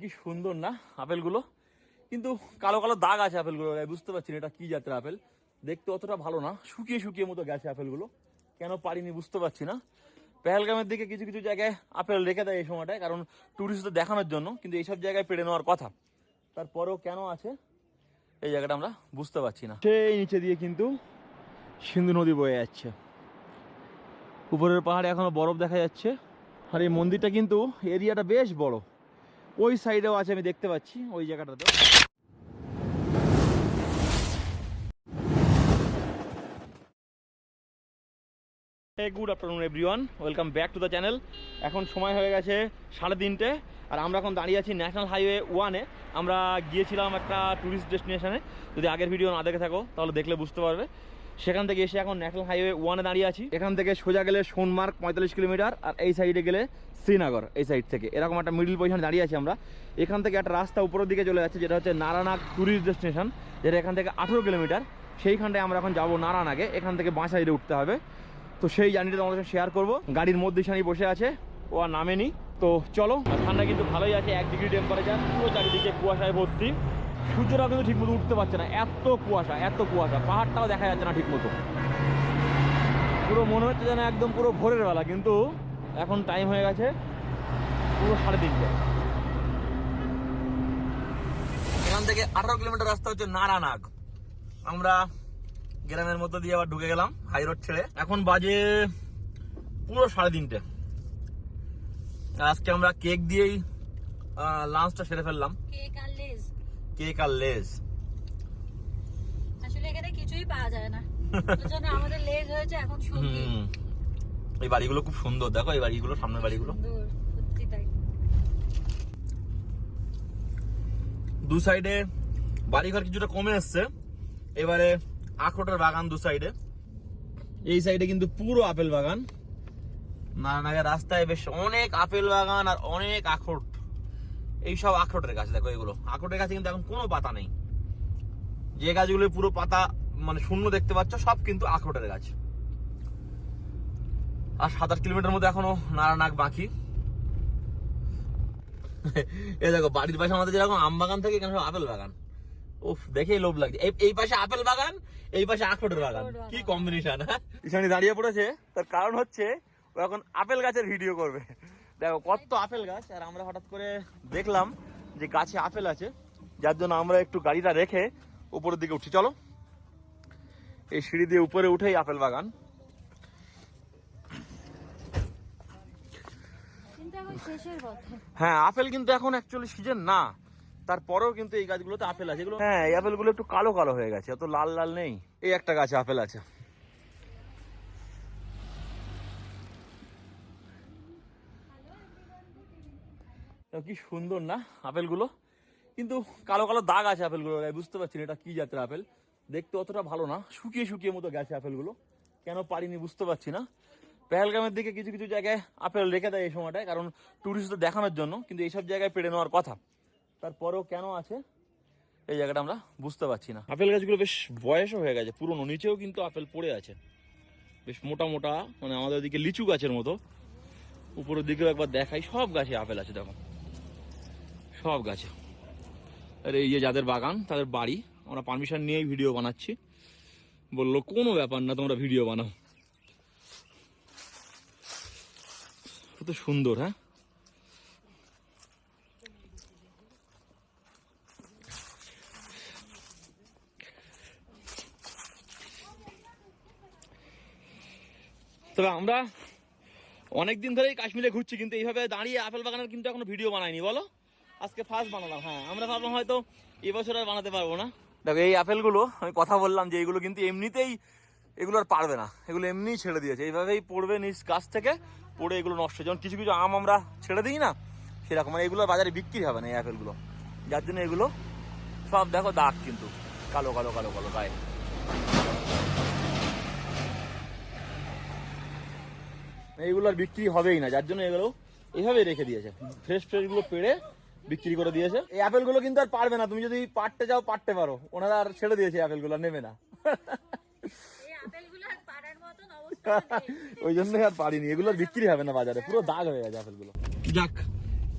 কি সুন্দর না আপেলগুলো? কিন্তু কালো কালো দাগ আছে আপেলগুলো বুঝতে পারছি না এটা কি জাতের আপেল? দেখতে অতটা ভালো না, শুকিয়ে শুকিয়ে মতো গেছে আপেলগুলো। কেন পারিনি বুঝতে পারছি না। পেহেলগামের দিকে কিছু কিছু জায়গায় আপেল রেখে দেয় এই সময়টায়, কারণ ট্যুরিস্টদের দেখানোর জন্য, কিন্তু এইসব জায়গায় পেড়ে নেওয়ার কথা। তারপরেও কেন আছে? এই জায়গাটা আমরা বুঝতে পারছি না। সেই নিচে দিয়ে কিন্তু সিন্ধু নদী বয়ে যাচ্ছে। উপরের পাহাড়ে এখনও বরফ দেখা যাচ্ছে। আর এই মন্দিরটা কিন্তু এরিয়াটা বেশ বড়। ওই সাইডেও আছে, আমি দেখতে পাচ্ছি, ওই জায়গাটাতে good afternoon everyone welcome back to the channel এখন সময় হয়ে গেছে সাড়ে তিনটে, আর আমরা এখন দাঁড়িয়ে আছি ন্যাশনাল হাইওয়ে ওয়ানে আমরা গিয়েছিলাম একটা ট্যুরিস্ট ডেস্টিনেশনে যদি আগের ভিডিও না দেখে থাকো, তাহলে দেখলে বুঝতে পারবে। সেখান থেকে এসে এখন ন্যাশনাল হাইওয়ে ওয়ানে দাঁড়িয়ে আছি। এখান থেকে সোজা গেলে সোনমার্গ পঁয়তাল্লিশ কিলোমিটার, আর এই সাইডে গেলে শ্রীনগর, এই সাইড থেকে। এরকম একটা মিডিল পজিশনে দাঁড়িয়ে আছি আমরা। এখান থেকে একটা রাস্তা উপরের দিকে চলে যাচ্ছে, যেটা হচ্ছে নারানাগ ট্যুরিস্ট ডেস্টিনেশন যেটা এখান থেকে আঠেরো কিলোমিটার। সেইখানটায় আমরা এখন যাব নারানাগে এখান থেকে বাঁ সাইডে উঠতে হবে। তো সেই জার্নিটা তোমাদের সাথে শেয়ার করব। গাড়ির মধ্যে সানি বসে আছে, ও আর নামেনি। তো চলো। ঠান্ডা কিন্তু ভালোই আছে, এক ডিগ্রি টেম্পারেচার পুরো চারিদিকে কুয়াশায় ভর্তি। সূর্যটা কিন্তু ঠিকমতো উঠতে পারছে না। এত কুয়াশা এত কুয়াশা। পাহাড়টাও দেখা যাচ্ছে না ঠিকমতো। পুরো মনে হচ্ছে যেন একদম পুরো ভোরের বেলা, কিন্তু এখন টাইম হয়ে গেছে পুরো সাড়ে তিনটে। এখান থেকে আঠারো কিলোমিটার রাস্তা হচ্ছে নারানাগ। আমরা গ্রামের মধ্যে দিয়ে আবার ঢুকে গেলাম হাই রোড ছেড়ে। এখন বাজে পুরো সাড়ে তিনটে। আজকে আমরা কেক দিয়েই লাঞ্চটা সেরে ফেললাম। কেক আর লেজ। কেক আর লেজ। আসলে এখানে কিছুই পাওয়া যায় না। ওই জন্য আমাদের লেজ হয়েছে এখন সঙ্গী। এই বাড়িগুলো খুব সুন্দর। দেখো এই বাড়িগুলো সামনের বাড়িগুলো। সত্যি তাই। দু সাইডে বাড়িঘর কিছুটা কমে এসছে। এবারে আখরোটের বাগান দু সাইডে। এই সাইডে কিন্তু পুরো আপেল বাগান। নারায়ণাগের রাস্তায় বেশ অনেক আপেল বাগান আর অনেক আখরোট। এই সব আখরোটের গাছ দেখো এগুলো। আখরোটের গাছে কিন্তু এখন কোনো পাতা নেই। যে গাছগুলো পুরো পাতা মানে শূন্য দেখতে পাচ্ছ সব কিন্তু আখরোটের গাছ। আর সাত আট কিলোমিটার মধ্যে এখনও নারায়ণাগ বাকি। এই দেখো বাড়ির পাশে আমাদের যেরকম আম বাগান থেকে এখানে সব আপেল বাগান। উফ দেখেই লোভ লাগছে। এই পাশে আপেল বাগান এই পাশে আখরোটের বাগান। কি কম্বিনেশন হ্যাঁ? দাঁড়িয়ে পড়েছে। তার কারণ হচ্ছে ও এখন আপেল গাছের ভিডিও করবে। দেখো কত আপেল গাছ। আর আমরা হঠাৎ করে দেখলাম যে গাছে আপেল আছে যার জন্য আমরা একটু গাড়িটা রেখে উপরের দিকে উঠি। চলো। এই সিঁড়ি দিয়ে উপরে উঠেই আপেল বাগান। হ্যাঁ আপেল কিন্তু এখন অ্যাকচুয়ালি সিজন না। তারপরেও কিন্তু এই গাছগুলোতে আপেল আছে। এগুলো হ্যাঁ এই আপেলগুলো একটু কালো কালো হয়ে গেছে অত লাল লাল নেই। এই একটা গাছে আপেল আছে। কি সুন্দর না, আপেলগুলো? কিন্তু কালো কালো দাগ আছে আপেলগুলো বুঝতে পারছি না এটা কি জাতের আপেল। দেখতে অতটা ভালো না, শুকিয়ে শুকিয়ে মতো গেছে আপেলগুলো। কেন পারিনি বুঝতে পারছি না। পেহেলগামের দিকে কিছু কিছু জায়গায় আপেল রেখে দেয় এই সময়টায়, কারণ ট্যুরিস্টদের দেখানোর জন্য, কিন্তু এইসব জায়গায় পেড়ে নেওয়ার কথা। তারপরেও কেন আছে? এই জায়গাটা আমরা বুঝতে পারছি না। আপেল গাছগুলো বেশ বয়সও হয়ে গেছে, পুরনো, নিচেও কিন্তু আপেল পড়ে আছে। বেশ মোটা মোটা মানে আমাদের ওদিকে লিচু গাছের মতো। উপরের দিকেও একবার দেখাই, সব গাছে আপেল আছে দেখো। সব গাছে। আর এই যে যাদের বাগান, তাদের বাড়ি, আমরা পারমিশন নিয়েই ভিডিও বানাচ্ছি। বলল, কোনো ব্যাপার না, তোমরা ভিডিও বানাও। কত সুন্দর হ্যাঁ? তবে আমরা অনেকদিন ধরেই কাশ্মীরে ঘুরছি, কিন্তু এইভাবে দাঁড়িয়ে আপেল বাগানের কিন্তু এখনও ভিডিও বানাইনি, বলো? আজকে ফার্স্ট বানালাম হ্যাঁ। আমরা ভাবলাম হয়তো এবছর আর বানাতে পারব না। দেখো, এই আপেলগুলো, আমি কথা বললাম যে এইগুলো কিন্তু এমনিতেই এগুলো আর পারবে না। এগুলো এমনিই ছেড়ে দিয়েছে। এইভাবেই পড়বে নিজ গাছ থেকে, পড়ে এগুলো নষ্ট যেমন কিছু কিছু আম আমরা ছেড়ে দিই না, সেরকম। মানে এগুলো বাজারে বিক্রি হবে না এই আপেলগুলো। যার জন্য এগুলো সব দেখো দাগ কিন্তু। কালো কালো কালো কালো, গায়ে। এইগুলো আর বিক্রি হবেই না। যার জন্য এগুলো এইভাবেই রেখে দিয়েছে। ফ্রেশ ফ্রেশগুলো পেড়ে বিক্রি করে দিয়েছে। এই আপেলগুলো কিন্তু আর পারবে না। তুমি যদি পাটতে যাও পাটতে পারো। ওনারা আর ছেড়ে দিয়েছে আপেলগুলো নেবে না। এই আপেলগুলো আর পাড়ার মতন অবস্থা নেই। ওই জন্যই আর পারিনি। এগুলো আর বিক্রি হবে না বাজারে। পুরো দাগ হয়ে গেছে আপেলগুলো। যাক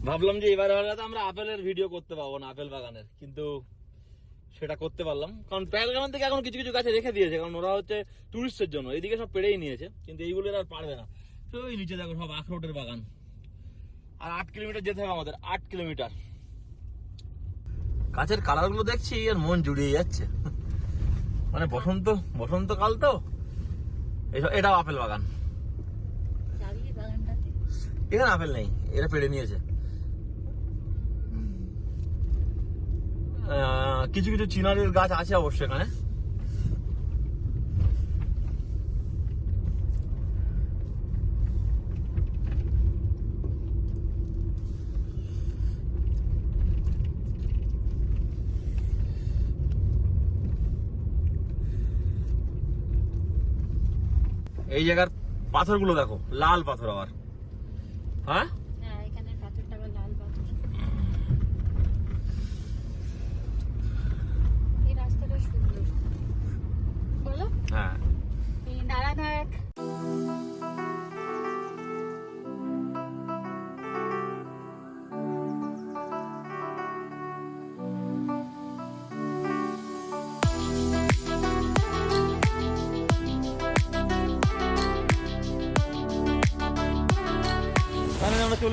ভাবলাম যে এবার হয়তো আমরা আপেলের ভিডিও করতে পারব না আপেল বাগানের। কিন্তু সেটা করতে পারলাম। কারণ প্যালগ্রাম থেকে এখন কিছু কিছু গাছে রেখে দিয়েছে। কারণ ওরা হচ্ছে টুরিস্টের জন্য। এদিকে সব পেড়েই নিয়েছে। কিন্তু এইগুলো আর পারবে না। তো ওই নিচে দেখো সব আখরোটের বাগান। আর আট কিলোমিটার যেতে হবে আমাদের আট কিলোমিটার। গাছের কালারগুলো দেখছি আর মন জুড়িয়ে যাচ্ছে। মানে বসন্ত বসন্তকাল তো। এটাও আপেল বাগান। এখানে আপেল নেই এরা পেড়ে নিয়েছে। কিছু কিছু চিনারির গাছ আছে অবশ্য এখানে। এই জায়গার পাথরগুলো দেখো লাল পাথর আবার। হ্যাঁ? হ্যাঁ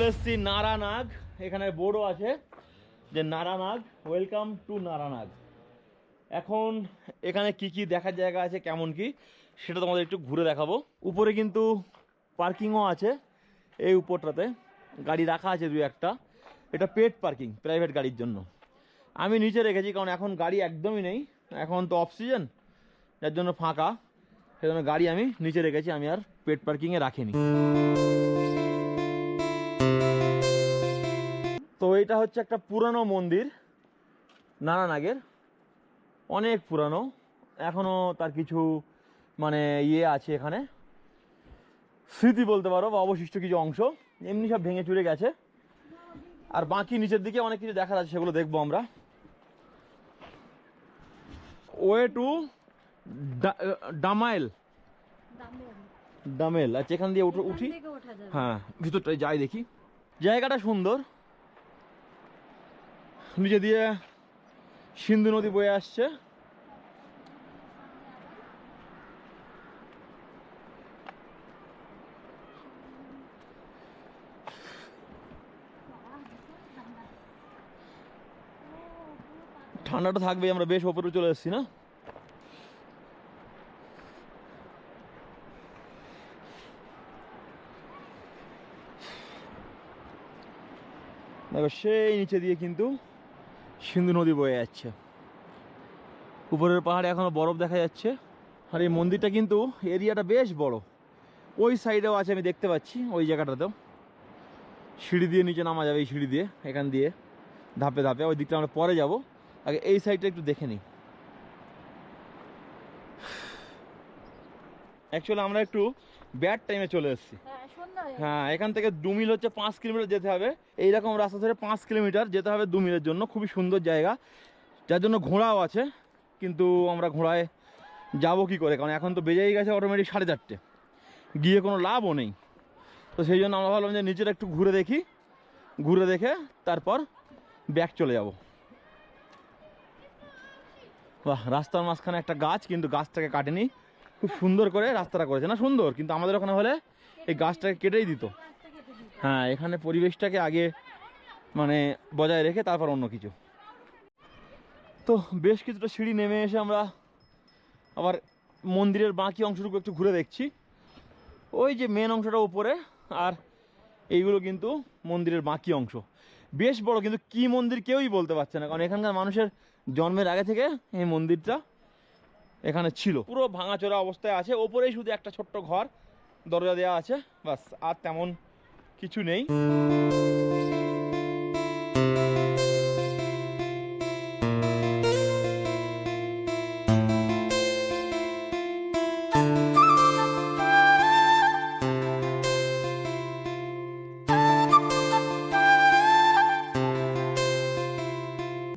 এসেছি নারানাগ, এখানে বোর্ডও আছে, যে নারানাগ, ওয়েলকাম টু নারানাগ। এখন এখানে কি কি দেখার জায়গা আছে, কেমন কি, সেটা তোমাদের একটু ঘুরে দেখাবো। উপরে কিন্তু পার্কিংও আছে, এই উপরটাতে। গাড়ি রাখা আছে দুই একটা। এটা পেট পার্কিং, প্রাইভেট গাড়ির জন্য। আমি নিচে রেখেছি, কারণ এখন গাড়ি একদমই নেই। এখন তো অফ সিজন যার জন্য ফাঁকা। সেজন্য গাড়ি আমি নিচে রেখেছি, আমি আর পেট পার্কিংয়ে রাখিনি। তো এটা হচ্ছে একটা পুরানো মন্দির নারানাগের অনেক পুরানো। এখনও তার কিছু মানে ইয়ে আছে এখানে। স্মৃতি বলতে পারো বা অবশিষ্ট কিছু অংশ। এমনি সব ভেঙে চুরে গেছে। আর বাকি নিচের দিকে অনেক কিছু দেখার আছে সেগুলো দেখব আমরা। ওয়ে টু ডামাইল। ডামেল। আচ্ছা এখান দিয়ে উঠে হ্যাঁ ভিতরটায় যাই দেখি। জায়গাটা সুন্দর। নিচে দিয়ে সিন্ধু নদী বয়ে আসছে। ঠান্ডাটা থাকবে আমরা বেশ ওপরে চলে এসেছি না? দেখো, সেই নিচে দিয়ে কিন্তু সিন্ধু নদী বয়ে যাচ্ছে। উপরের পাহাড়ে এখনও বরফ দেখা যাচ্ছে। আর এই মন্দিরটা কিন্তু এরিয়াটা বেশ বড়। ওই সাইডেও আছে, আমি দেখতে পাচ্ছি, ওই জায়গাটাতেও। সিঁড়ি দিয়ে নিচে নামা যাবে, এই সিঁড়ি দিয়ে, এখান দিয়ে, ধাপে ধাপে। ওই দিকটা আমরা পরে যাব। আগে এই সাইডটা একটু দেখে নিই। অ্যাকচুয়ালি আমরা একটু ব্যাড টাইমে চলে এসেছি। হ্যাঁ এখান থেকে দু মিল হচ্ছে পাঁচ কিলোমিটার যেতে হবে। এইরকম রাস্তা ধরে পাঁচ কিলোমিটার যেতে হবে দু মিলের জন্য। খুবই সুন্দর জায়গা। যার জন্য ঘোড়াও আছে, কিন্তু আমরা ঘোড়ায় যাব কি করে? কারণ এখন তো বেজেই গেছে অটোমেটিক সাড়ে চারটে। গিয়ে কোনো লাভও নেই। তো সেই জন্য আমরা ভাবলাম যে নিচের একটু ঘুরে দেখি। ঘুরে দেখে তারপর ব্যাক চলে যাব। বাহ, রাস্তার মাঝখানে একটা গাছ, কিন্তু গাছটাকে কাটেনি। খুব সুন্দর করে রাস্তাটা করেছে। না, সুন্দর, কিন্তু আমাদের ওখানে হলে এই গাছটাকে কেটেই দিত। হ্যাঁ এখানে পরিবেশটাকে আগে মানে বজায় রেখে তারপর অন্য কিছু। তো বেশ কিছুটা সিঁড়ি নেমে এসে আমরা আবার মন্দিরের বাকি অংশটুকু একটু ঘুরে দেখছি। ওই যে মেন অংশটা উপরে আর এইগুলো কিন্তু মন্দিরের বাকি অংশ। বেশ বড়, কিন্তু কি মন্দির কেউই বলতে পারছে না, কারণ এখানকার মানুষের জন্মের আগে থেকে এই মন্দিরটা এখানে ছিল। পুরো ভাঙাচোরা অবস্থায় আছে, ওপরেই শুধু একটা ছোট্ট ঘর দরজা দেওয়া আছে, বাস, আর তেমন কিছু নেই।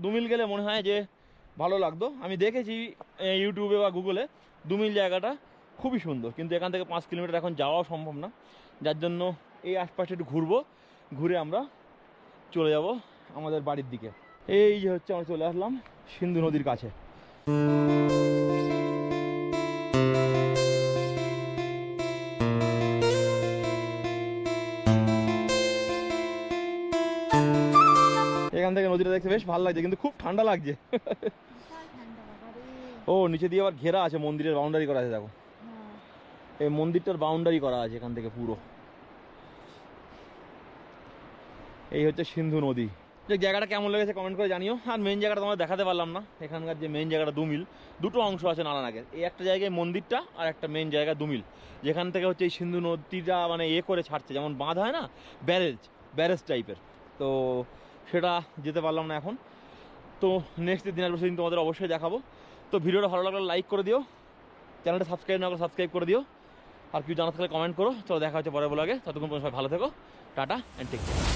দুমিল গেলে মনে হয় যে ভালো লাগতো। আমি দেখেছি ইউটিউবে বা গুগলে দুমিল জায়গাটা। খুবই সুন্দর। কিন্তু এখান থেকে পাঁচ কিলোমিটার এখন যাওয়াও সম্ভব না। যার জন্য এই আশপাশে একটু ঘুরবো। ঘুরে আমরা চলে যাব আমাদের বাড়ির দিকে। এই যে হচ্ছে আমরা চলে আসলাম সিন্ধু নদীর কাছে। এখান থেকে নদীটা দেখতে বেশ ভালো লাগছে কিন্তু খুব ঠান্ডা লাগছে। ও নিচে দিয়ে আবার ঘেরা আছে মন্দিরের বাউন্ডারি করা আছে দেখো। এই মন্দিরটার বাউন্ডারি করা আছে এখান থেকে পুরো। এই হচ্ছে সিন্ধু নদী। জায়গাটা কেমন লেগেছে কমেন্ট করে জানিও। আর মেন জায়গাটা তোমার দেখাতে পারলাম না। এখানকার যে মেন জায়গাটা দুমিল দুটো অংশ আছে নারায়ণাগের এই একটা জায়গায় মন্দিরটা আর একটা মেন জায়গা দুমিল যেখান থেকে হচ্ছে এই সিন্ধু নদীটা মানে এ করে ছাড়ছে। যেমন বাঁধ হয় না? ব্যারেজ ব্যারেজ টাইপের তো সেটা যেতে পারলাম না এখন। তো নেক্সট দিনের বছর দিন তোমাদের অবশ্যই দেখাবো। তো ভিডিওটা ভালো লাগলে লাইক করে দিও। চ্যানেলটা সাবস্ক্রাইব না করে সাবস্ক্রাইব করে দিও। আর কিছু জানা থাকলে কমেন্ট করো। চলো দেখা হচ্ছে পরে বলে আগে ততক্ষণ পর্যন্ত সবাই ভালো থেকো। Tata and take care